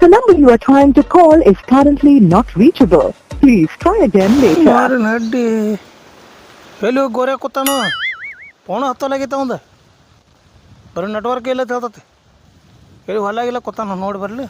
The number you are trying to call is currently not reachable. Please try again later. ಮಾರಿ ನಡ್ಡಿ ಎಲ್ಲಿ ಹೋಗಿ Gore ಕೂತಾನು phone ಹತ್ತಲಾಗೈತೆ ಅವಂದ ಬರೀ network ಇಲ್ಲ ಹೇಳ್ತತಿ ಎಲ್ಲಿ ಹೊಲಾಗಿಲ್ಲ ಕೂತಾನ ನೋಡಿ ಬರಲಿ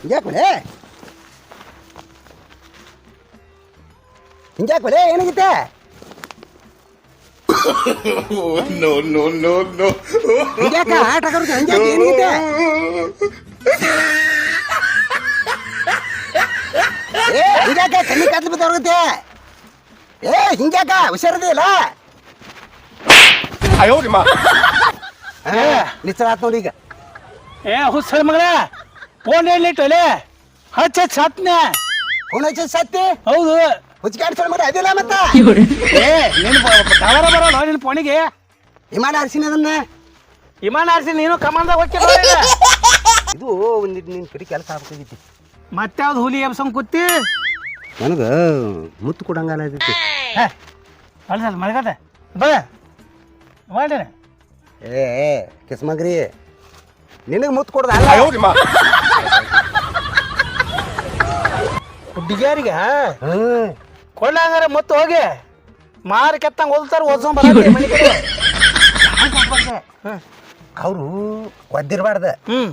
ಹಿಂಗ್ಯಾಕ್ಬಲೆ ಹಿಂಗ್ಯಾಕ್ಬಲೆ ಏನಾಗಿತ್ತೆ No, no, no, no. ಹಿಂಗ್ಯಾಕ ಆಟ ಆಡೋದು ಹಂಗೆ ಏನಿದೆ ಏ ಹಿಂಗ್ಯಾಕ ಕಣ್ಣಿ ಕತ್ಲು ಬಿದ್ದವ್ರಗತ್ತೆ ಏ ಹಿಂಗ್ಯಾಕ? ಹುಷಾರದಿ ಇಲ್ಲ ನಿಚ್ಚರ ಆತ್ ನೋಡಿ ಈಗ. ಏ ಹುಸ್ಸಳ ಮಗಳ ಫೋನ್ ಹೇಳಿಟ್ಟಲೆ ಹಚ್ಚ ಹಚ್ಚ ಹತ್ನೆ ಫೋನ್ ಹಚ್ಚ ಸತ್ತಿ ಹೌದು. ಹುಚ್ಕಾಡ್ಸೋಣ ಮಗ ಅದಿಲ್ಲ ಮತ್ತ. ಏ ನೀನು ಟವರ ಬರೋಲ್ಲ ನಿನ್ನ ಫೋನಿಗೆ ವಿಮಾನ ಹರಿಸಿನ ಅದನ್ನ. ವಿಮಾನ ಹಾರಿಸಿ ನೀನು ಕಮಾನ್ದಾಗ ಹೋಗ್ತಿರೋ ಇದು ಒಂದು ನಿನ್ ಕಡೆ ಕೆಲಸ ಆಗ್ಬೇಕಾಗಿತ್ತು ಮತ್ತೆ ಯಾವ್ದು ಹುಲಿ ಎಬ್ಸಂಗ್ ಕೂತಿ? ನನಗ ಮುತ್ತು ಕೊಡಂಗಲ್ಲ ಅದೈತಿ ಅಲ್ಸಲ್ ಮಳೆಗಾದ ಏ ಏ ಕಿಸ್ಮಗ್ರಿ. ನಿನಗೆ ಮುತ್ತು ಕೊಡ್ದ ಅಲ್ಲ. ಹುಡುಗಿಯರಿಗೆ ಹ್ಮ್ ಕೊಳ್ಳಂಗಾರ ಮತ್ತೆ ಹೋಗಿ ಮಾರಿ ಕೆತ್ತಂಗ್ ಓದ್ತಾರ ಓದ್ಸೊಂಡ್ ಅವರು ಒದ್ದಿರ್ಬಾರ್ದ. ಹ್ಮ್.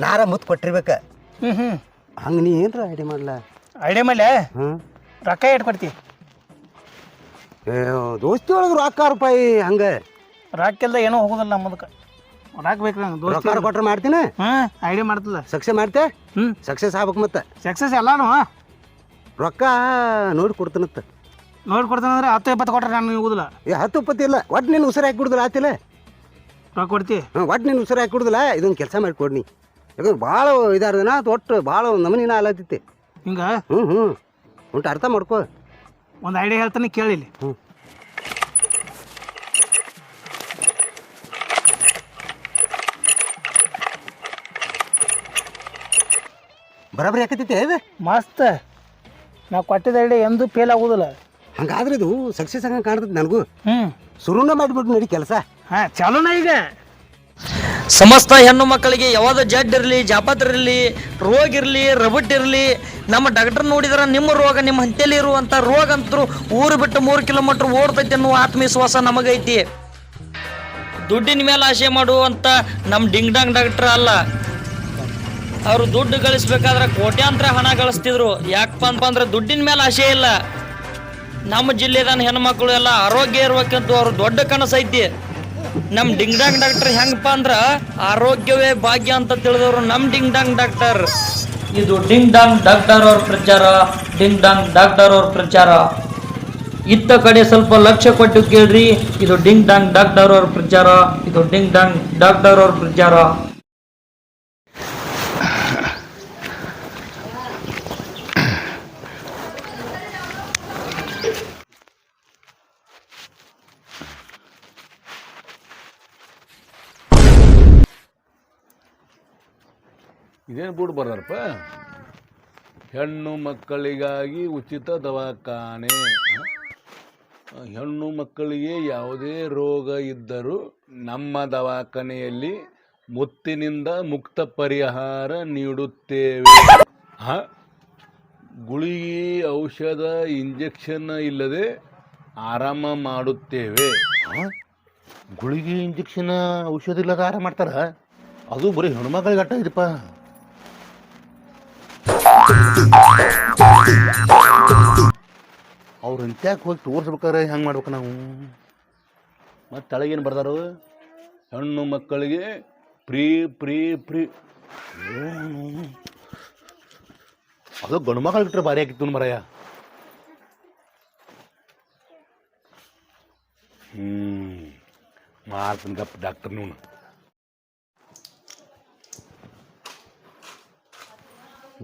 ನಾರ ಮುತ್ತು ಕೊಟ್ಟಿರ್ಬೇಕ. ಹ್ಮ್ ಹ್ಮ್. ಹಂಗ ನೀ ಏನ್ರ ಐಡಿ ಮಾಡ್ಲ? ಐಡಿ ಮೇಲೆ ಹ್ಮ್. ರೊಕ್ಕ ಎಟ್ ಕೊಡ್ತಿ ಏ ದೋಸ್ತಿ ಒಳಗೆ ರೊಕ್ಕ ರೂಪಾಯಿ ಹಂಗ. ರೊಕ್ಕ ಇಲ್ದ ಏನೋ ಹೋಗೋದಿಲ್ಲ ನಮ್ಮದಕ್ಕೆ. ರೊಕ್ಕ ಬೇಕು ನಂಗೆ ದೋಸ್ತಿ ರೊಕ್ಕ ಕೊಟ್ರೆ ಮಾಡ್ತೀನಿ? ಹ್ಮ್ ಐಡಿ ಮಾಡ್ತದ ಸಕ್ಸಸ್ ಮಾಡ್ತೆ ಹ್ಮ್. ಸಕ್ಸಸ್ ಆಗ್ಬೇಕು ಮತ್ತೆ. ಸಕ್ಸಸ್ ಎಲ್ಲಾನು ರೊಕ್ಕ ನೋಡಿ ಕೊಡ್ತೀನತ್ತ ನೋಡಿ ಕೊಡ್ತಾನಂದ್ರೆ ಹತ್ತು ಇಪ್ಪತ್ತು ಕೊಟ್ರೆ ನಾನು ಹೋಗುದಿಲ್ಲ. ಏ ಹತ್ತು ಇಪ್ಪತ್ತು ಇಲ್ಲ ಒಟ್ಟು ನೀನು ಉಸಿರು ಹಾಕಿ ಬಿಡುದಿಲ್ಲ ಆತಿಲ್ಲ ರೊಕ್ಕ ಕೊಡ್ತಿ? ಹಾಂ ಒಟ್ಟು ನೀನು ಉಸಿರು ಹಾಕಿ ಬಿಡುದಿಲ್ಲ ಇದೊಂದು ಕೆಲಸ ಮಾಡಿ ಕೊಡ್ನಿ. ಯಾಕಂದ್ರೆ ಭಾಳ ಇದಾರ್ದನ ಅದು ಒಟ್ಟು ಭಾಳ ನಮನಿನ ಆಲತ್ತಿತ್ತೆ ಹಿಂಗ? ಹ್ಞೂ ಹ್ಞೂ ಉಂಟು ಅರ್ಥ ಮಾಡ್ಕೋ. ಒಂದು ಐಡಿಯಾ ಹೇಳ್ತಾನೆ ಕೇಳಿಲಿ ಹ್ಞೂ ಬರಾಬರಿ ಯಾಕತ್ತೈತೆ ಮಸ್ತ್. ನಾ ಕೊಟ್ಟಿದ್ದ ಐಡಿಯಾ ಎಂದೂ ಫೇಲ್ ಆಗೋದಿಲ್ಲ. ಹಂಗಾದ್ರೆ ಇದು ಸಕ್ಸಸ್ ಹಂಗೆ ಕಾಣ್ತದೆ ನನಗೂ. ಹ್ಞೂ ಶುರುನ ಮಾಡಿಬಿಟ್ಟು ನಡಿ ಕೆಲಸ. ಹಾ ಚಾಲೋನ ಈಗ. ಸಮಸ್ತ ಹೆಣ್ಣು ಮಕ್ಕಳಿಗೆ ಯಾವ್ದು ಜಡ್ ಇರಲಿ ಜಾಪತ್ರ ಇರಲಿ ರೋಗ ಇರಲಿ ರಬಟ್ ಇರಲಿ ನಮ್ಮ ಡಾಕ್ಟರ್ ನೋಡಿದ್ರೆ ನಿಮ್ಮ ರೋಗ ನಿಮ್ಮ ಹಂತೆಯಲ್ಲಿ ಇರುವಂಥ ರೋಗ ಅಂತರೂ ಊರು ಬಿಟ್ಟು ಮೂರು ಕಿಲೋಮೀಟ್ರ್ ಓಡ್ತೈತಿ ಅನ್ನೋ ಆತ್ಮವಿಶ್ವಾಸ ನಮಗೈತಿ. ದುಡ್ಡಿನ ಮೇಲೆ ಆಸೆ ಮಾಡುವಂಥ ನಮ್ಮ ಡಿಂಗ್ ಡಾಂಗ್ ಡಾಕ್ಟರ್ ಅಲ್ಲ. ಅವರು ದುಡ್ಡು ಗಳಿಸ್ಬೇಕಾದ್ರೆ ಕೋಟ್ಯಾಂತರ ಹಣ ಗಳಿಸ್ತಿದ್ರು. ಯಾಕಪ್ಪ ಅಂದ್ರೆ ದುಡ್ಡಿನ ಮೇಲೆ ಆಸೆ ಇಲ್ಲ. ನಮ್ಮ ಜಿಲ್ಲೆದ ಹೆಣ್ಮಕ್ಳು ಎಲ್ಲ ಆರೋಗ್ಯ ಇರ್ಬೇಕಂತ ಅವ್ರು ದೊಡ್ಡ ಕನಸೈತಿ ನಮ್ ಡಿಂಗ್ ಡಾಂಗ್ ಡಾಕ್ಟರ್ ಹೆಂಗಪ್ಪ ಅಂದ್ರ ಆರೋಗ್ಯವೇ ಭಾಗ್ಯ ಅಂತ ತಿಳಿದವರು ನಮ್ ಡಿಂಗ್ ಡಾಂಗ್ ಡಾಕ್ಟರ್. ಇದು ಡಿಂಗ್ ಡಾಂಗ್ ಡಾಕ್ಟರ್ ಅವ್ರ ಪ್ರಚಾರ ಡಿಂಗ್ ಡಾಂಗ್ ಡಾಕ್ಟರ್ ಅವ್ರ ಪ್ರಚಾರ. ಇತ್ತ ಕಡೆ ಸ್ವಲ್ಪ ಲಕ್ಷ್ಯ ಕೊಟ್ಟು ಕೇಳ್ರಿ, ಇದು ಡಿಂಗ್ ಡಾಂಗ್ ಡಾಕ್ಟರ್ ಅವ್ರ ಪ್ರಚಾರ, ಇದು ಡಿಂಗ್ ಡಾಂಗ್ ಡಾಕ್ಟರ್ ಅವ್ರ ಪ್ರಚಾರ. ಇದೇನು ಬೂಡ್ ಬರ್ದಾರಪ್ಪ? ಹೆಣ್ಣು ಮಕ್ಕಳಿಗಾಗಿ ಉಚಿತ ದವಾಖಾನೆ. ಹೆಣ್ಣು ಮಕ್ಕಳಿಗೆ ಯಾವುದೇ ರೋಗ ಇದ್ದರೂ ನಮ್ಮ ದವಾಖಾನೆಯಲ್ಲಿ ಮುತ್ತಿನಿಂದ ಮುಕ್ತ ಪರಿಹಾರ ನೀಡುತ್ತೇವೆ. ಗುಳಿಗೆ ಔಷಧ, ಇಂಜೆಕ್ಷನ್ ಇಲ್ಲದೆ ಆರಾಮ ಮಾಡುತ್ತೇವೆ. ಗುಳಿಗೆ ಇಂಜೆಕ್ಷನ್ ಔಷಧ ಇಲ್ಲದ ಆರಾಮ ಮಾಡ್ತಾರ? ಅದು ಬರೀ ಹೆಣ್ಮಕ್ಳಿಗೆ ಅಟ್ಟ ಇದಪ್ಪ ಅವ್ರು ಇಂತ್ಯಾಕೆ ಹೋಗಿ ತೋರಿಸ್ಬೇಕಾರೆ ಹೆಂಗೆ ಮಾಡ್ಬೇಕು ನಾವು? ಮತ್ತು ತಳಗೇನು ಬರ್ದಾರು? ಹೆಣ್ಣು ಮಕ್ಕಳಿಗೆ ಪ್ರೀ ಪ್ರೀ ಪ್ರೀ. ಅದು ಗಂಡು ಮಕ್ಕಳು ಇಟ್ಟರೆ ಭಾರಿ ಆಗಿತ್ತು ಮರಯ್ಯ ಹ್ಞೂ ಮಾಡ್ತೀನಿ ಗಪ್ಪ ಡಾಕ್ಟರ್ ನೀವು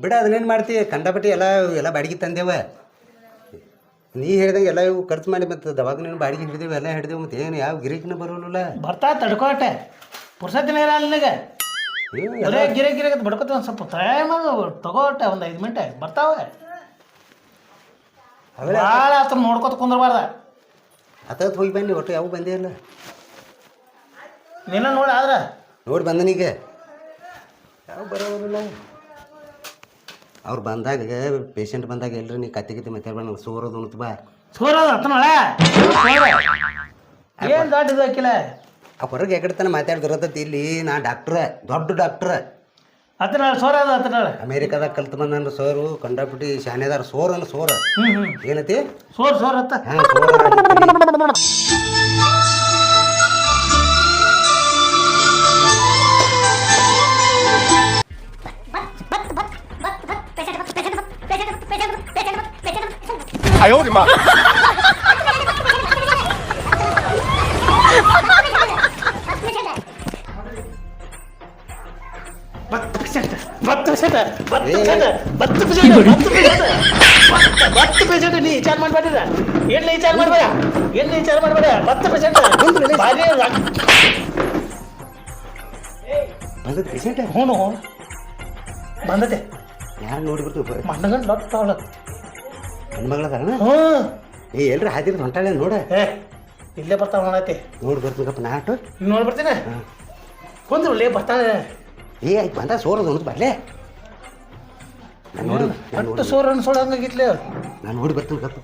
ಬಿಡ ಅದನ್ನೇನು ಮಾಡ್ತಿ? ಕಂಡಪಟ್ಟಿ ಎಲ್ಲ ಎಲ್ಲ ಬಾಡಿಗೆ ತಂದೇವ. ನೀ ಹೇಳ್ದಂಗೆ ಎಲ್ಲ ಇವು ಖರ್ಚು ಮಾಡಿ ಮತ್ತು ದವಾಖಾನೆ ಬಾಡಿಗೆ ಹಿಡಿದೇವು ಎಲ್ಲ ಹಿಡಿದೇವು ಮತ್ತು ಏನು ಯಾವ ಗಿರಿಕಿನ ಬರೋಲ್ಲ ಬರ್ತಾ ತಡ್ಕೋಟೆ ಪುರ್ಸತ್ತಿನ ಇರಲ್ಲ ನಿನಗೆ. ಬರೇ ಗಿರೆ ಗಿರೆ ಬಡ್ಕೋತ ಒಂದು ಸ್ವಲ್ಪ ಟೈಮ್ ತಗೋಟೆ ಒಂದು ಐದು ಮಿನಿಟ್ ಬರ್ತಾವೆ. ಭಾಳ ಆತ ನೋಡ್ಕೊತ ಕುಂದ್ರಬಾರ್ದ. ಹತ್ತತ್ತು ಹೋಗಿ ಬನ್ನಿ ಒಟ್ಟು ಯಾವ ಬಂದೇ ಇಲ್ಲ. ನಿನ್ನ ನೋಡಿ ಆದ್ರೆ. ನೋಡಿ ಬಂದನೀಗ. ಯಾವ ಬರೋಲ್ಲ ಅವ್ರು ಬಂದಾಗ ಪೇಷಂಟ್ ಬಂದಾಗ ಎಲ್ರಿ ನೀ ಕತ್ತಿ ಕತ್ತಿ ಬಣ್ಣ ಸೋರೋದು ಅಂತ ಬಾ. ಸೋರೋದು ಹತ್ತನೊಳ ಏನು ದೊಡ್ಡ ಇದು ಹಾಕಿಲ್ಲ ಆ ಹೊರಗೆ ಎಕಡೆ ತನ ಇಲ್ಲಿ ನಾ ಡಾಕ್ಟ್ರ ದೊಡ್ಡ ಡಾಕ್ಟ್ರ ಹತ್ತನಾಳ ಹತ್ತನಾಳ ಅಮೇರಿಕಾದಾಗ ಕಲ್ತು ಬಂದ ಸೋರು ಕಂಡಾಪಿಟ್ಟಿ ಶಾನೆದಾರ ಸೋರ್ ಅಂದ್ರೆ ಸೋರ. ಏನತಿ? ಸೋರ್ ಸೋರ್ ಅತ್ತ. ಹಾಂ ಸೋರ. ಪರ್ಸೆಂಟ್ ಬತ್ತು ಪರ್ಸೆಂಟ್ ಬತ್ತು ಪರ್ಸೆಂಟ್ ಬತ್ತು ಪರ್ಸೆಂಟ್ ನೀ ವಿಚಾರ ಮಾಡಬೇಡ ಏನು ವಿಚಾರ ಮಾಡಬೇಡ ಏನು ವಿಚಾರ ಮಾಡಬೇಡ ಬತ್ತು ಪರ್ಸೆಂಟ್ ಭಾರಿ ಬಂದದ ಪೇಷಂಟ್ ಹ್ಞೂ ಬಂದತೆ ಯಾರು ನೋಡಿ ಬರ್ತೀವಿ ಮಣ್ಣಗಂಡು ಲೊಟ್ಟ ಅವಳ ಹೆಣ್ಮಗಳದಾರಣ ಹ್ಞೂ. ಏ ಎಲ್ರ ಹಾದಿರ ಹೊಂಟಾಳೆ ನೋಡ. ಏ ಇಲ್ಲೇ ಬರ್ತಾವ ಮಾಡತ್ತೆ ನೋಡಿ ಬರ್ತೀನಪ್ಪ ನಾಟು ನೋಡಿ ಬರ್ತೀನಿ. ಕುಂದ್ರು ಲೇ ಬರ್ತಾನೆ ಏ ಆಯ್ತು ಬಂದ ಸೋರದು ಉಣ್ತು ಬರ್ಲೇ. ನಾನು ನೋಡಿ ನಾನು ಒಟ್ಟು ನೋಡಿ ಸೋರ್ ಅನ್ಸೋಳಂಗಾಗಿತ್ಲೆ. ನಾನು ನೋಡಿ ಬರ್ತೀನಿ ಗಪ್ಪ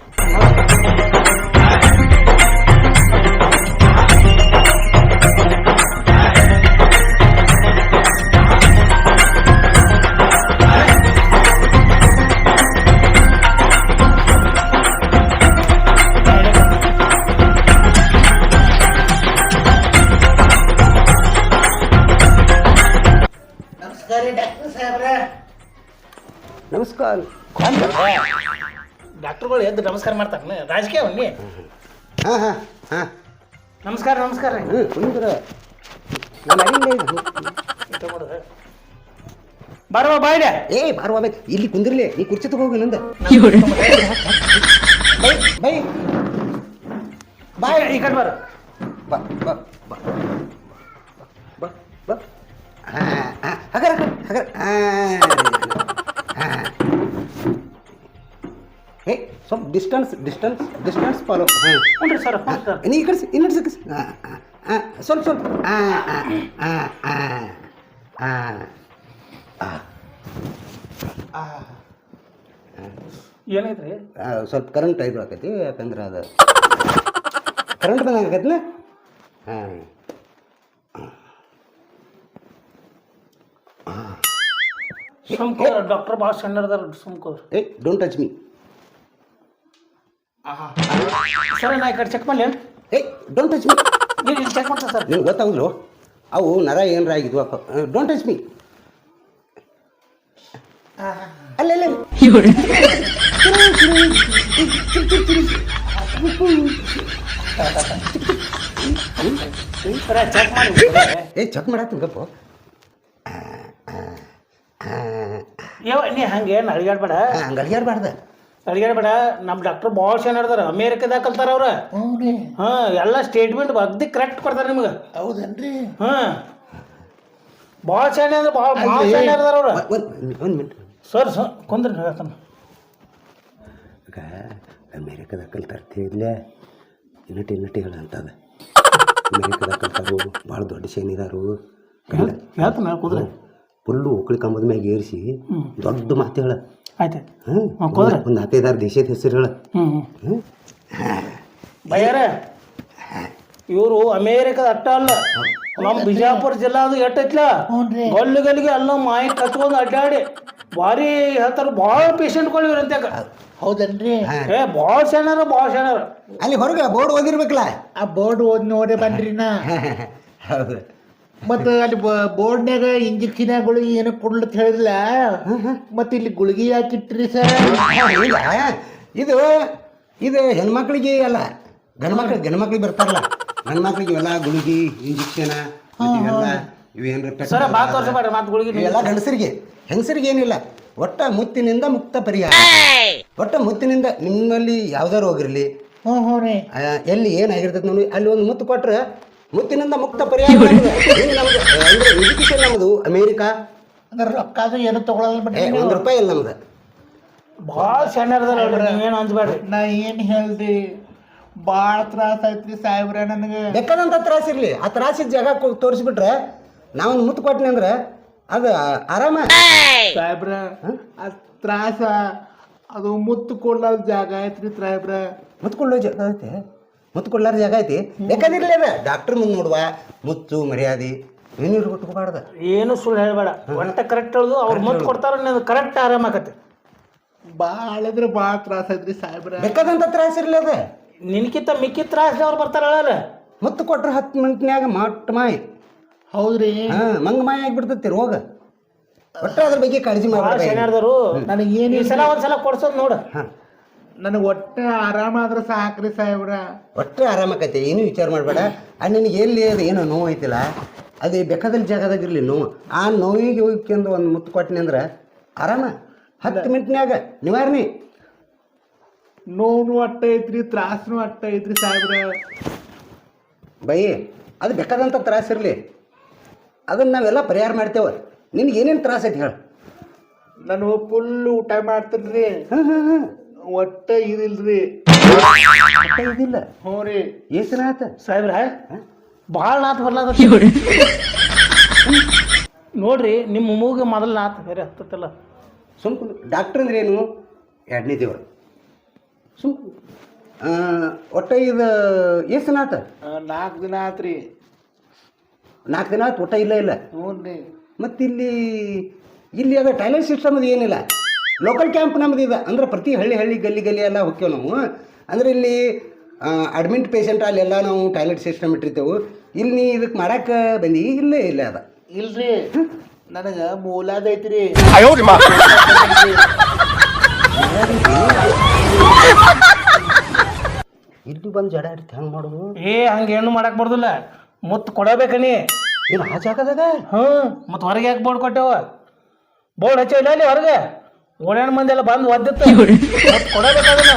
ನಮಸ್ಕಾರ. ಡಾಕ್ಟರ್ಗಳು ಎದ್ದು ನಮಸ್ಕಾರ ಮಾಡ್ತಾರೆ ರಾಜಕೀಯ ಅವನ್ನಿ ಹಾಂ ಹಾಂ ಹಾಂ. ನಮಸ್ಕಾರ ನಮಸ್ಕಾರ ರೀ. ಹ್ಞೂ ಕುಂದ್ರ. ಬರುವ ಬಾಯ್ಡೆ ಏ ಬಾರುವ ಬೈ ಇಲ್ಲಿ. ಕುಂದಿರ್ಲಿ. ನೀ ಕುರ್ಚಿ ತಗೋಗಿ ನಂದ. Bye bye. ಬಾಯ್ ಈ ಕಡೆ ಬರ. ಬಾ ಬಾ ಬಾ. ಬಾ ಬಾ. ಹಾಂ ಹಾಂ ಹಗರ ಹಗರ. ಹಾಂ. ಏ ಸ್ವಲ್ಪ ಡಿಸ್ಟನ್ಸ್ ಡಿಸ್ಟನ್ಸ್ ಡಿಸ್ಟೆನ್ಸ್ ಫಾಲೋ ಹಾಂ. ಹ್ಞೂ ಹ್ಞೂ ಸರ್ ನೀ ಈ ಕಡೆ ಇನ್ನೊಂದು ಸಿಕ್ಕ ಸ್ವಲ್ಪ ಸ್ವಲ್ಪ. ಹಾಂ ಏನೈತ್ರಿ ಸ್ವಲ್ಪ ಕರೆಂಟ್ ಇದು ಆಕೈತಿ ಯಾಕಂದ್ರೆ ಅದು ಕರೆಂಟ್ ಬಂದಂಗೆ ಆಕೈತಿನ ಹಾಂ. ಸುಮ್ಕೋ. ಡಾಕ್ಟರ್ ಭಾಳ ಸಣ್ಣದಾರ ಸುಮ್ಕೋ. ಏ ಡೋಂಟ್ ಟಚ್ ಮೀ ಸರ್ ನಾ ಈ ಕಡೆ ಚೆಕ್ ಮಾಡಲಿ ಏ? ಡೋಂಟ್ ಟಚ್ ಮೀ ನೀವು ಇಲ್ಲಿ ಚೆಕ್ ಮಾಡ್ತಾ ಸರ್. ನಿಮ್ಗೆ ಗೊತ್ತಾಗುದಿಲ್ಲ. ಅವು ನರ ಏನರ ಆಗಿದ್ವು ಅಪ್ಪ. ಡೋಂಟ್ ಟಚ್ ಮೀ ಅಲ್ಲ ಅಲ್ಲ ಏ ಚೆಕ್ ಮಾಡತ್ತೀನಿ ಗಪ್ಪ. ಯಾವ ನೀ ಹಂಗೆ ಏನು ಅಳಿಗಾಡ್ಬೇಡ ಹಂಗೆ ಅಡ್ಗಾಡ್ಬಾರ್ದ ಅಳಿಗಾಡ್ಬೇಡ ನಮ್ಮ ಡಾಕ್ಟರ್ ಭಾಳ ಸಣ್ಣ ಅಮೇರಿಕದಾಗ ಕಲ್ತಾರ ಅವ್ರ. ಹಾಂ ಎಲ್ಲ ಸ್ಟೇಟ್ಮೆಂಟ್ ಅಗ್ದಿ ಕರೆಕ್ಟ್ ಕೊಡ್ತಾರೆ ನಿಮ್ಗೆ. ಹೌದೇನ್ರಿ. ಹಾಂ. ಭಾಳ ಚೆನ್ನಾಗಿ ಅಂದ್ರೆ ಭಾಳ ಭಾಳ ಸಣ್ಣ ಅದಾರ ಅವ್ರ. ಒಂದು ಮಿನಿಟ್ ಸರ್ ಸರ್ ಕುಂದ್ರಿ ಹೇಳ್ತಾನೆ. ಈಗ ಅಮೇರಿಕದಾಗ ಕಲ್ತಾರ ಇಲ್ಲೇ ನಟಿ ನಟಿಗಳು ಅಂತದ. ಅಮೇರಿಕದಾಗ ಕಲ್ತಾರು ಭಾಳ ದೊಡ್ಡ ಸೇನಿದಾರು ಹೇಳ್ತಾನೆ ಕುಂದ್ರಿ. ಫುಲ್ಲು ಒಕ್ಕಳಿ ಕಂಬದ ಮ್ಯಾಗ ಏರಿಸಿ ದೊಡ್ಡ ಮಾತು ಹೇಳ. ಆಯ್ತು ಒಂದು ನಾಲ್ಕೈದಾರು ದೇಶದ ಹೆಸರು ಹೇಳ. ಬಯ್ಯಾರ ಇವರು ಅಮೇರಿಕದ ಅಟ್ಟ ಅಲ್ಲ. ನಮ್ಮ ಬಿಜಾಪುರ ಜಿಲ್ಲಾ ಅದು ಎಟ್ಟೈತ್ಲ ಗಲ್ಲಿಗಲ್ಲಿಗೆ ಅಲ್ಲ ಎಲ್ಲ ಮಾಯಿ ಕಚ್ಕೊಂಡು ಅಡ್ಡಾಡಿ ಭಾರಿ ಹೇಳ್ತಾರ ಭಾಳ ಪೇಷಂಟ್ಗಳು ಇವ್ರಂತ್ಯಾಕ ಹೌದನ್ರಿ. ಏ ಭಾಳ ಸಣ್ಣರ ಭಾಳ ಸಣ್ಣರ ಅಲ್ಲಿ ಹೊರಗೆ ಬೋರ್ಡ್ ಓದಿರ್ಬೇಕಲ್ಲ? ಆ ಬೋರ್ಡ್ ಓದ್ ನೋಡೇ ಬನ್ರಿ ನಾ ಹೌದು. ಮತ್ತ ಅಲ್ಲಿ ಬೋರ್ಡ್ನ್ಯಾಗ ಇಂಜೆಕ್ಷನ್ ಗುಳಿಗೆ ಏನೋ ಕೊಡ್ಲತ್ ಹೇಳಿಲ್ಲ ಮತ್ತ ಇಲ್ಲಿ ಗುಳಿಗೆ ಹಾಕಿಟ್ರಿ ಸರ್? ಇಲ್ಲ ಇದು ಇದು ಹೆಣ್ಮಕ್ಳಿಗೆ ಅಲ್ಲ. ಗಂಡು ಮಕ್ಳಿಗೆ ಗಂಡು ಮಕ್ಳಿಗೆ ಬರ್ತಾರಲ್ಲ. ಗಂಡ್ಮಕ್ಳಿಗೆ ಇವೆಲ್ಲ ಗುಳಿಗೆ ಇಂಜೆಕ್ಷನ್ ಇವೆಲ್ಲ ಇವೇನ್ರ ಪೆಟ್ಟು ಸರ ಮಾತು ಮಾತುಗಳಿಗೆ ಇವೆಲ್ಲ ಗಂಡಸರಿಗೆ. ಹೆಂಗಸರಿಗೆ ಏನಿಲ್ಲ. ಒಟ್ಟ ಮುತ್ತಿನಿಂದ ಮುಕ್ತ ಪರಿಹಾರ. ಒಟ್ಟ ಮುತ್ತಿನಿಂದ ನಿಮ್ಮಲ್ಲಿ ಯಾವ್ದಾರು ಹೋಗಿರ್ಲಿ ಹ್ಞೂ ಹ್ಞೂ ರೀ. ಆ, ಎಲ್ಲಿ ಏನಾಗಿರ್ತದೆ ನೋಡಿ ಅಲ್ಲಿ ಒಂದು ಮುತ್ತು ಕೊಟ್ರೆ ಮುತ್ತಿನಿಂದ ಮುಕ್ತ ಪರಿಹಾರ ನಮ್ದು. ನಮ್ದು ಅಂದ್ರೆ ಎಜುಕೇಶನ್ ನಮ್ಮದು ಅಮೇರಿಕಾ? ಅಂದ್ರೆ ರೊಕ್ಕ ಅದು ಏನು ತಗೊಳಲ್ಲ ಏ, ಬಿಡ್ರಿ ಒಂದು ರೂಪಾಯಿ ಇಲ್ಲ ನಮ್ದು ಭಾಳ ಸಣ್ಣರದಾರ ನೀವೇನು ಅಂಜಬೇಡ್ರಿ ನಾ ಏನು ಹೇಳ್ದಿ? ಭಾಳ ತ್ರಾಸ ಐತ್ರಿ ಸಾಹೇಬ್ರ ನನಗೆ. ಬೇಕಾದಂಥ ತ್ರಾಸ ಇರ್ಲಿ. ಆ ತ್ರಾಸಿದ ಜಾಗ ಕೊ- ತೋರಿಸ್ಬಿಟ್ರೆ ನಾವೊಂದು ಮುತ್ತು ಕೊಟ್ಟಿನಿ ಅಂದ್ರೆ ಅದು ಆರಾಮ. ಸಾಹೇಬ್ರ ಆ ತ್ರಾಸ ಅದು ಮುತ್ತು ಕೊಡ್ಲಾರ ಜಾಗ ಐತ್ರಿ ಸಾಹೇಬ್ರ. ಮುತ್ತು ಕೊಡ್ಲೋ ಜಾಗ ಐತೆ. ಮುತ್ತು ಕೊಡ್ಲಾರ ಜಾಗ ಐತಿ ಯಾಕಂದಿರ್ಲೇನ ಡಾಕ್ಟರ್ ಮುಂದೆ ನೋಡುವ ಮುತ್ತು ಮರ್ಯಾದೆ ಏನು ಬಿಟ್ಕೋಬಾರ್ದು ಏನು ಸುಳ್ಳು ಹೇಳಬೇಡ. ಒಂಟ ಕರೆಕ್ಟ್ ಹೇಳುದು ಅವ್ರು ಮುತ್ತು ಕೊಡ್ತಾರ ಕರೆಕ್ಟ್ ಆರಾಮ ಆಗತ್ತೆ ಬಾಳ ಅಂದ್ರೆ ಬಾಳ ತ್ರಾಸ ಐತ್ರಿ ಸಾಹೇಬ್ರ. ಬೇಕಾದಂತ ತ್ರಾಸ ಇರ್ಲಿ ಅದ. ನಿನ್ಕಿಂತ ಮಿಕ್ಕಿ ಬರ್ತಾರೆ ಬರ್ತಾರಲ್ಲ ಮುತ್ತು ಕೊಟ್ರೆ ಹತ್ತು ಮಿನಿಟ್ನ್ಯಾಗ ಮಟ್ಟ ಮಾಯಿ. ಹೌದ್ರಿ. ಹಾಂ ಮಂಗ ಮಾಯ ಆಗಿಬಿಡ್ತೈತಿ ರೋಗ. ಒಟ್ಟ ಅದ್ರ ಬಗ್ಗೆ ಕಾಳಜಿ ಮಾಡ್ತಾರೆ ಮಾಡ್ಬೇಡ ಏನು ನನಗೆ ಈ ಸಲ ಒಂದ್ಸಲ ಕೊಡ್ಸೋದು ನೋಡು. ಹಾಂ. ನನಗೆ ಒಟ್ಟೆ ಆರಾಮಾದ್ರೆ ಸಾಕ್ರಿ ಸಾಹೇಬ್ರ. ಒಟ್ಟು ಆರಾಮಾಕೈತೆ ಏನು ವಿಚಾರ ಮಾಡಬೇಡ. ಆ ನಿನಗೆ ಎಲ್ಲಿ ಅದು ಏನೋ ನೋವು ಐತಿಲ್ಲ ಅದು ಬೆಕ್ಕದಲ್ಲಿ ಜಾಗದಾಗ ಇರಲಿ ನೋವು. ಆ ನೋವಿಗೆ ಹೋಗ್ಕೊಂಡು ಒಂದು ಮುತ್ತು ಕೊಟ್ಟಿನಿ ಅಂದ್ರೆ ಆರಾಮ. ಹತ್ತು ಮಿನಿಟ್ನ್ಯಾಗ ನಿವಾರಣೆ. ನೋವು ಅಟ್ಟ ಐತ್ರಿ ತ್ರಾಸನು ಅಟ್ಟ ಐತ್ರಿ ಸಾಹೇಬ್ರ. ಬೈ ಅದು ಬೇಕಾದಂಥ ತ್ರಾಸ ಇರಲಿ. ಅದನ್ನು ನಾವೆಲ್ಲ ಪರಿಹಾರ ಮಾಡ್ತೇವೆ. ನಿನಗೆ ಏನೇನು ತ್ರಾಸ ಐತಿ ಹೇಳು. ನಾನು ಫುಲ್ ಊಟ ಮಾಡ್ತೀನಿ ಹಾಂ ಹಾಂ ಹಾಂ ಒಟ್ಟ ಇದಿಲ್ರಿ. ಇದಿಲ್ಲ. ಹ್ಞೂ ರೀ. ಏಸನ ಆತ ಸಾಹೇಬ್ರ ಭಾಳ ನಾತ್ ಬರ್ಲಾದ ನೋಡ್ರಿ ನಿಮ್ಮ ಮೂಗ ಮೊದಲು ನಾತ್ ಬೇರೆ ಹತ್ತತ್ತಲ್ಲ. ಸುಮ್ ಡಾಕ್ಟ್ರ್ ಅಂದ್ರೆ ಏನು? ಎರಡನೇ ದೇವರು. ಸುಮ್ ಒಟ್ಟ ಇದು ದಿನ ಆತ ನಾಲ್ಕು ದಿನ ಆತ್ರಿ. ನಾಲ್ಕು ದಿನ ಆತು ಒಟ್ಟ ಇಲ್ಲ ಇಲ್ಲ? ಹ್ಞೂ ರೀ. ಮತ್ತು ಇಲ್ಲಿ ಇಲ್ಲಿ ಅದ ಟಾಯ್ಲೆಟ್ ಸಿಸ್ಟಮ್ ಅದು ಏನಿಲ್ಲ? ಲೋಕಲ್ ಕ್ಯಾಂಪ್ ನಮ್ದು ಇದೆ. ಅಂದ್ರೆ ಪ್ರತಿ ಹಳ್ಳಿ ಹಳ್ಳಿ ಗಲ್ಲಿ ಗಲ್ಲಿ ಎಲ್ಲ ಹೋಗ್ತೇವೆ ನಾವು. ಅಂದ್ರೆ ಇಲ್ಲಿ ಅಡ್ಮಿಂಟ್ ಪೇಷಂಟ್ ಅಲ್ಲೆಲ್ಲ ನಾವು ಟಾಯ್ಲೆಟ್ ಸಿಸ್ಟಮ್ ಇಟ್ಟಿರ್ತೇವೆ. ಇಲ್ಲಿ ನೀ ಇದಕ್ಕೆ ಮಾಡಕ್ಕೆ ಬಂದಿ? ಇಲ್ಲೇ ಇಲ್ಲ ಅದ. ಇಲ್ರಿ. ನನಗ ಮೂಲದೈತ್ರಿ ಇಲ್ಲಿ ಬಂದು ಜಡ ಇರ್ತಿ ಹಂಗೆ ಮಾಡೋದು? ಏ ಹಂಗೆ ಏನು ಮಾಡಕ್ ಬರ್ದಿಲ್ಲ. ಮುತ್ತು ಕೊಡಬೇಕನಿ ಏನು ಹಾಚಾಕದಾಗ ಹ್ಞೂ ಮತ್ತು ಹೊರಗೆ ಯಾಕೆ ಬೋರ್ಡ್ ಕೊಟ್ಟೆವ? ಬೋರ್ಡ್ ಹಚ್ಚಿಲ್ಲ ಅಲ್ಲಿ ಹೊರಗೆ? ಓಣ್ಯಾಣ ಮಂದಿ ಎಲ್ಲ ಬಂದು ಒದ್ದಿತ್ತು. ಕೊಡಬೇಕದನ್ನ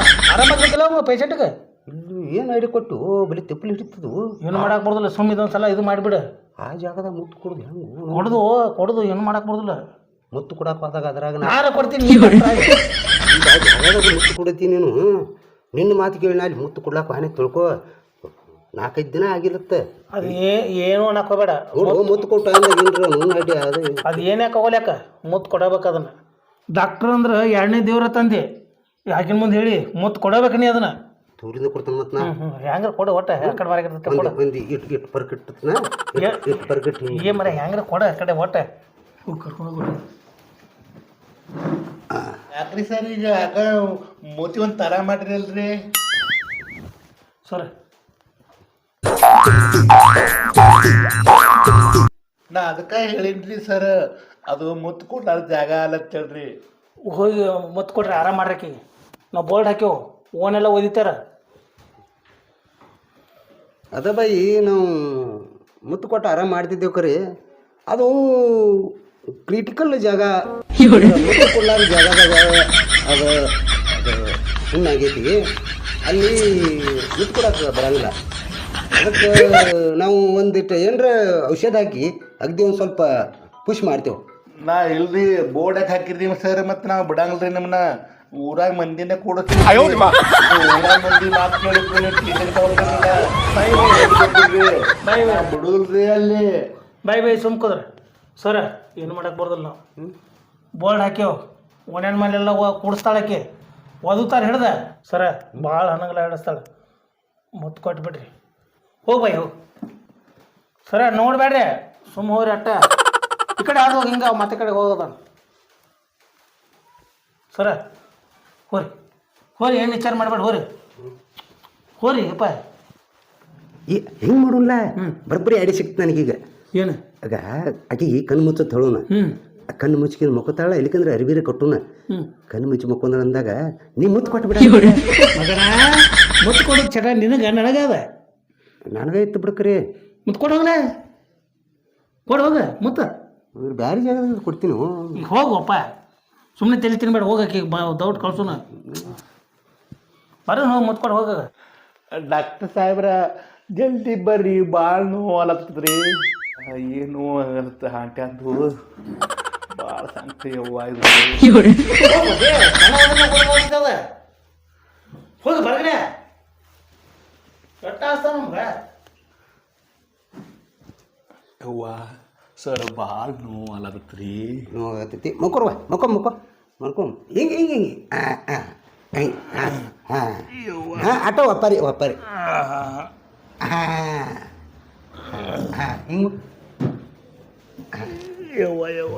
ಅವ ಪೇಷಂಟ್ಗೆ ಇಲ್ಲಿ ಏನು ಐಡಿ ಕೊಟ್ಟು ಬರೀ ತಿಪ್ಪಲಿ ಹಿಡಿತದು ಏನು ಮಾಡಕ್ ಸುಮ್ಮನೆ ಸುಮ್ಮ ಇದೊಂದ್ಸಲ ಇದು ಮಾಡಿಬಿಡು. ಆ ಜಾಗದಾಗ ಮುತ್ತು ಕೊಡೋದು ಹೆಂಗೆ? ಕೊಡದು ಕೊಡದು ಏನು ಮಾಡಕ್ಕೆ ಬರೋದಿಲ್ಲ. ಮುತ್ತು ಕೊಡಕ್ಕೆ ಹೋದಾಗ ಅದ್ರಾಗ ನಾ ನಾನು ಕೊಡ್ತೀನಿ ಮುತ್ತು ಕೊಡತಿ ನೀನು. ನಿನ್ನ ಮಾತು ಕೇಳಿ ನಾ ಅಲ್ಲಿ ಮುತ್ತು ಕೊಡ್ಲಾಕ ವಾನೆ ತಿಳ್ಕೊ. ನಾಲ್ಕೈದು ದಿನ ಆಗಿರುತ್ತೆ. ಅದು ಏ ಏನು ಅನ್ನಕೋಬೇಡ ಹೋಗ್ಬೇಡ. ಮುತ್ತು ಕೊಟ್ಟು ಏನ್ರ ನನ್ನ ಐಡಿ ಅದು? ಅದು ಏನ್ಯಾಕೆ ಹೋಗ್ಲ್ಯಾಕ ಮುತ್ತು ಕೊಡಬೇಕು ಅದನ್ನ. ಡಾಕ್ಟ್ರ್ ಅಂದ್ರೆ ಎರಡನೇ ದೇವ್ರ ತಂದೆ. ಯಾಕಿನ ಮುಂದೆ ಹೇಳಿ ಮುತ್ತು ಕೊಡಬೇಕು ನೀ ಅದನ್ನ. ತೂರಿಂದ ಕೊಡ್ತಾನೆ ಮತ್ತೆ ನಾ? ಹೆಂಗ್ರ ಕೊಡು ಒಟ್ಟ ಆ ಕಡೆ ಬಾರಿಗಿರ್ತೈತೆ ಕೊಡು. ಇಟ್ಟು ಇಟ್ಟು ಪರ್ಕಿಟ್ಟನ ಇಟ್ಟು ಪರ್ಕಿಟ್ಟು ಹಿಂಗೆ ಏ ಮರ ಹೆಂಗ್ರ ಕೊಡ ಆ ಕಡೆ ಒಟ್ಟ. ಕರ್ಕೊಂಡು ಯಾಕ್ರಿ ಸರ್ ಈಗ ಯಾಕ ಮೋತಿ ಒಂದು ತರ ಮಾಡ್ರಿ ಅಲ್ರಿ ಸರಿ. ನಾ ಅದಕ್ಕ ಹೇಳಿನ್ರಿ ಸರ್ ಅದು ಮುತ್ತು ಕೊಟ್ಟಾರ ಜಾಗ ಅಲ್ಲತ್ತೇಳ್ರಿ ಹೋಗಿ ಮುತ್ತು ಕೊಟ್ರೆ ಆರಾಮ್ ಮಾಡ್ರಕಿ ನಾವು ಬೋರ್ಡ್ ಹಾಕ್ಯವು ಓನೆಲ್ಲ ಓದಿತಾರ. ಅದ ಬೈ ನಾವು ಮುತ್ತು ಕೊಟ್ಟು ಆರಾಮ್ ಮಾಡ್ತಿದ್ದೇವೆ ಕರಿ. ಅದು ಕ್ರಿಟಿಕಲ್ ಜಾಗ. ಮುತ್ತು ಕೊಡ್ಲಾರ ಜಾಗದಾಗ ಅದು ಅದು ಹುಣ್ಣಾಗೈತಿ ಅಲ್ಲಿ ಮುತ್ತು ಕೊಡಕ್ಕೆ ಬರಂಗಿಲ್ಲ. ಅದಕ್ಕೆ ನಾವು ಒಂದಿಟ್ಟು ಏನರ ಔಷಧ ಹಾಕಿ ಅಗದಿ ಒಂದು ಸ್ವಲ್ಪ ಪುಷ್ ಮಾಡ್ತೇವೆ. ನಾ ಇಲ್ರಿ ಬೋರ್ಡ್ ಹಾಕಿರ್ರಿ ಸರ್ ಮತ್ತೆ ನಾವು ಬಿಡಂಗಿಲ್ರಿ ನಮ್ಮನ್ನ ಊರಾಗ ಮಂದಿನ ಕೂಡತ್ತೀವಿ ಊರಾಗ ಮಂದಿ ಮಾತು ಕೇಳಿ ಟೀಚರ್ ಬಿಡುಲ್ರಿ ಅಲ್ಲಿ. ಬೈ ಬೈ ಸುಮ್ಕೋದ್ರ ಸರ ಏನು ಮಾಡಕ್ ಬರ್ದಲ್ಲ ನಾವು. ಬೋರ್ಡ್ ಹಾಕ್ಯವ. ಒಣ್ಯಾನ ಮೇಲೆಲ್ಲ ಕೂಡಿಸ್ತಾಳಕ್ಕೆ ಒದುತ್ತಾರ ಹಿಡ್ದ. ಸರ ಭಾಳ ಹಣಗಳ ಹಿಡಿಸ್ತಾಳೆ. ಮುತ್ತು ಕೊಟ್ಬಿಡ್ರಿ. ಹೋಗಿ ಬೈ ಹೋಗಿ ಸರ ನೋಡ್ಬೇಡ್ರಿ. ಸುಮ್ಮ ಹೋಗ್ರಿ ಅಟ್ಟ. ಈ ಕಡೆ ಆದ ಹಿಂಗ ಹಿಂಗೆ ಮತ್ತೆ ಕಡೆ ಹೋಗೋದ ಸರ ಹೋರಿ ಹೋರಿ ಏನು ವಿಚಾರ ಮಾಡಬೇಡ ಹೋರಿ ಹೋರಿ ಅಪ್ಪ. ಈ ಹೆಂಗೆ ಮಾಡೋಲ್ಲ ಬರ್ಬರಿ ಐಡಿ ಸಿಕ್ತು ನನಗೀಗ. ಏನು? ಆಗ ಆಕೆಗೆ ಕಣ್ಣು ಮುಚ್ಚತ್ ಹೇಳೋಣ ಕಣ್ಣು ಮುಚ್ಚಿಕೊಂಡು ಮಕ್ಕೋತಾಳ ಇಲ್ಲಿಕಂದ್ರೆ ಅರಿವಿರ ಕೊಟ್ಟುನ. ಕಣ್ಣು ಮುಚ್ಚಿ ಮಕ್ಕೊಂಡ್ರ ಅಂದಾಗ ನೀ ಮುತ್ತು ಕೊಟ್ಟು ಬಿಡ ಮಗನ ಮುತ್ತು ಕೊಡೋದು ಚಟ ನಿನಗೆ ನನಗದ. ನನಗೆ ಇತ್ತು ಬಿಡ್ಕ್ರಿ. ಮತ್ತೆ ಕೊಡು ಹೋಗ್ಲ. ಕೊಡು ಹೋಗ ಮುತ್ತ. ಬ್ಯಾರೆ ಜಾಗದಾಗ ಕೊಡ್ತೀನಿ. ಈಗ ಹೋಗಪ್ಪ ಸುಮ್ಮನೆ ತಲೆ ತಿನ್ಬೇಡ ಹೋಗಕ್ಕೆ ಬಾ ದೌಡ್ ಕಳ್ಸೋಣ ಬರೋಣ ಹೋಗಿ ಮುತ್ತು ಕೊಡು ಹೋಗ. ಡಾಕ್ಟರ್ ಸಾಹೇಬ್ರ ಜಲ್ದಿ ಬರ್ರಿ ಭಾಳ ನೋವಲತ್ತದ್ರಿ ಏನು ಅಂತ ಹಾಂಟಿ ಅದು. ಭಾಳ ಸಂಕಟ ಯವ್ವ ಇದು. ಹೋಗಿ ಬರ್ಗಡೆ ಎಟ್ಟ ಆಸ್ತಾವ ನಮ್ಗೆ ಯವ್ವ ಸರ್ ಭಾಳ ನೋವು ಅಲತ್ತದ್ರಿ ನೋವಾಗತ್ತೈತಿ ಮಕ್ಕೊರ್ವ ಮಕ್ಕೊ ಮಕ್ಕೊ ಮಲ್ಕೊ ಹಿಂಗೆ ಹಿಂಗೆ ಹಿಂಗೆ. ಹಾಂ ಹಾಂ ಹಿಂಗೆ ಹಾಂ. ಹಾಂ ಹಾಂ ಆಟೋ ಒಪ್ಪಾರಿ ಒಪ್ಪಾರಿ. ಹಾಂ ಹಾಂ ಹಿಂಗೆ ಯವ್ವ ಯವ್ವ.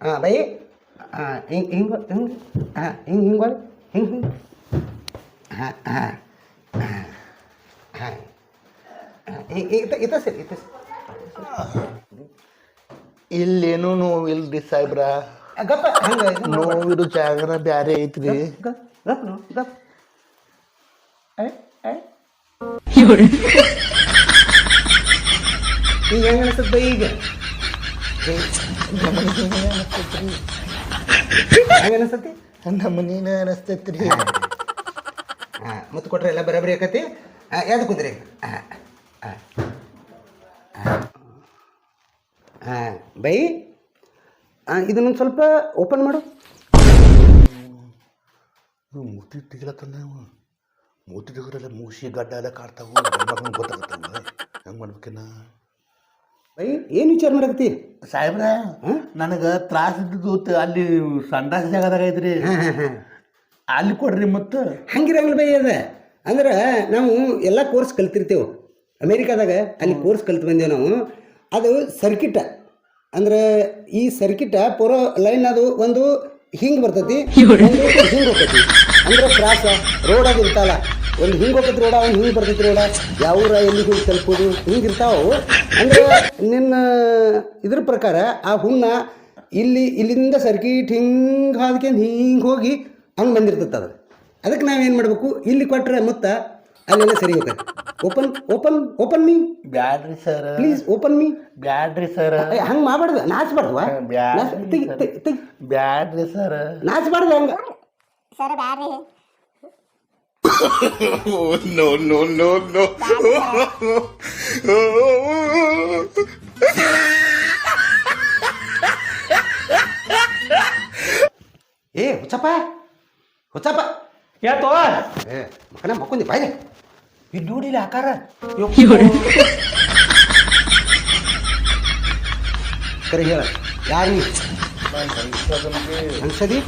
ಹಾಂ ಬೈ ಹಾಂ ಹಿಂಗೆ ಹಿಂಗೆ ಹಿಂಗೆ ಹಾಂ ಹಿಂಗೆ ಹಿಂಗೆ ಹಿಂಗೆ ಹಿಂಗೆ ಹಾಂ ಹಾಂ ಹಾಂ ಹಾಂ ಇತ ಸರಿ ಇತ ಇಲ್ಲೇನು ನೋವು ಇಲ್ರಿ ಸಾಹೇಬ್ರ ನೋವಿರೋ ಜಾಗನ ಬ್ಯಾರೆ ಐತ್ರಿ. ಗಪ್ nó ನೋ Ấy, ấy. ಈಗ ಹೆಂಗೆ ಅನಿಸ್ತದ ಬೈ ಈಗ ಹೆಂಗೆ ಅನಿಸ್ತತಿ ನಮ್ಮನೇನ ಅನಸ್ತೈತ್ರಿ ಹಾಂ ಮುತ್ತು ಕೊಟ್ರೆ ಎಲ್ಲ ಬರಬರಿ ಆಕತಿ ಯಾವ್ದು ಕುಂದ್ರಿ ಬೈ ಇದನ್ನೊಂದು ಸ್ವಲ್ಪ ಓಪನ್ ಮಾಡು ಮೂತಿ ತೆಗಿಲತ್ತಂದ ಮೂತಿ ತೆಗಿದ್ರೆಲ್ಲ ಮೂಸಿ ಗಡ್ಡ ಎಲ್ಲ ಕಾಡ್ತಾವು ಗೊತ್ತಾಗತ್ತಾವ ಹೆಂಗೆ ಮಾಡ್ಬೇಕಿನ್ನ ಬೈ ಏನು ವಿಚಾರ ಮಾಡಕತ್ತಿ? ಸಾಹೇಬ್ರ ನನಗೆ ತ್ರಾಸ ಇದ್ದದ್ದು ಅಲ್ಲಿ ಸಂಡಾಸ ಜಾಗದಾಗ ಐತ್ರಿ ಅಲ್ಲಿ ಕೊಡ್ರಿ ಮತ್ತು. ಹಂಗಿರಂಗಿಲ್ಲ ಬೈ ಅದ. ಅಂದ್ರೆ ನಾವು ಎಲ್ಲ ಕೋರ್ಸ್ ಕಲ್ತಿರ್ತೇವೆ. ಅಮೇರಿಕಾದಾಗ ಅಲ್ಲಿ ಕೋರ್ಸ್ ಕಲ್ತು ಬಂದೇವು ನಾವು. ಅದು ಸರ್ಕಿಟ. ಅಂದ್ರೆ ಈ ಸರ್ಕಿಟ ಪೂರ ಲೈನ್ ಅದು ಒಂದು ಹಿಂಗೆ ಬರ್ತೈತಿ? ಹಿಂಗ್ ಹಿಂಗೆ ಹೋಗ್ತೈತಿ. ಅಂದ್ರೆ ಕ್ರಾಸ ರೋಡ್ ಅದು ಇರ್ತಾವಲ್ಲ ಒಂದು ಹಿಂಗೆ ಹೋಗ್ತೈತಿ ರೋಡ ಒಂದು ಹಿಂಗೆ ಬರ್ತೈತಿ ರೋಡ ಯಾವ ಊರ ಎಲ್ಲಿ ಹೋಗಿ ತಲುಪೋದು ಹಿಂಗೆ ಇರ್ತಾವು ಅಂದ್ರೆ ನಿನ್ನ ಇದ್ರ ಪ್ರಕಾರ ಆ ಹುಣ್ಣ ಇಲ್ಲಿ ಇಲ್ಲಿಂದ ಸರ್ಕಿಟ್ ಹಿಂಗೆ ಹಾದ್ಕೊಂಡು ಹಿಂಗೆ ಹೋಗಿ ಹಂಗೆ ಬಂದಿರ್ತೈತೆ ಅದು. ಅದಕ್ಕೆ ನಾವೇನು ಮಾಡಬೇಕು? ಇಲ್ಲಿ ಕೊಟ್ಟರೆ ಮುತ್ತ ಅಲ್ಲೆಲ್ಲ ಸರಿ ಹೋಗ್ತದೆ ಓಪನ್ ಓಪನ್ ಓಪನ್ ಮೀ ಬ್ಯಾಡ್ರಿ ಸರ್ ಪ್ಲೀಸ್ ಓಪನ್ ಮೀ ಬ್ಯಾಡ್ರಿ ಸರ್ ಹಂಗೆ ಮಾಡಬಾರ್ದು. ನಾಚ್ಬಾರ್ದು ಬ್ಯಾಡ್ರಿ ಬ್ಯಾಡ್ರಿ ಸರ್ ನಾಚ್ಬಾರ್ದು ಹಂಗ. ಸರ್ ಬ್ಯಾಡ್ರಿ. No, no, no, no. ಏ ಹುಚ್ಚಪ್ಪ. ಹುಚ್ಚಪ್ಪ. ಯಾತೋ ಏ ಮಕ್ಕಳ ಮಕ್ಕೊಂದಿ ಬಾಯ್ಲೆ ಇಲ್ಲಿ ನೋಡಿಲ್ಲ ಆಕಾರ ಕರೆ ಹೇಳ ಯಾರು ನೀ ಹಂಸದಿ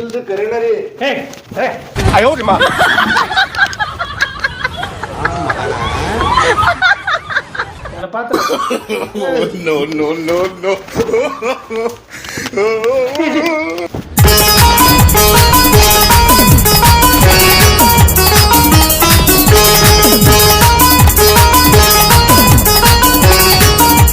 ಇಲ್ರಿ ಕರೆನರಿ ಹೇ ಹೇ ಪಾತ್ರ Oh, no, no, no, no.